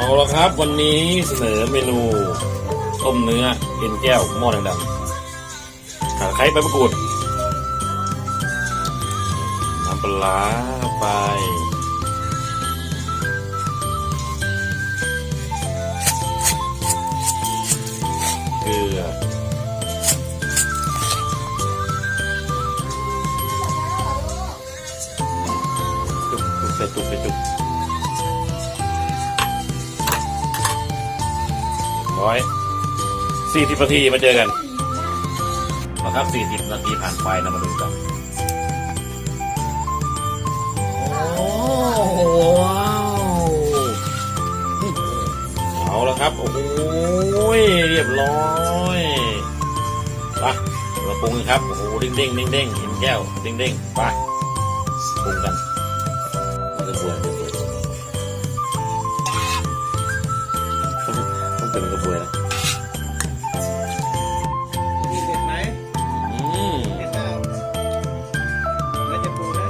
เอาละครับ วันนี้เสนอเมนูต้มเนื้อเอ็นแก้วหม้อดำๆขาไข่ใบมะกรูดน้ำปลาร้าไปเกลือจุกจุกใส่จุกใส่จุก ร้อยสี่สิบนาทีมาเจอกันนะครับสี่สิบนาทีผ่านไปนะมาดูกันโอ้โหว้าวเอาแล้วครับ โอ้โหเรียบร้อยไปเราปรุงครับ โอ้โหเด้งเด้งเด้งเด้งเห็นแก้วเด้งเด้งไปปรุงกัน นกระบวยนะมีเผ็ดไหมอืมเผ็ดเปล่าแล้วจะปรุงได้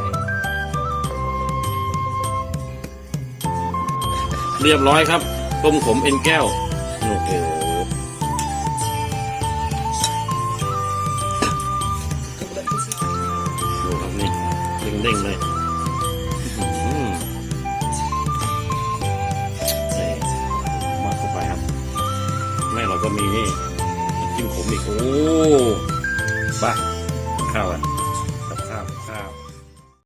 เรียบร้อยครับ ต้มขมเอ็นแก้วโอ้โหดูครับนี่เด้งเด้งๆเลย ก็มีนี่น้ำจิ้มขมอีกโอ้บ้าข้าวอะ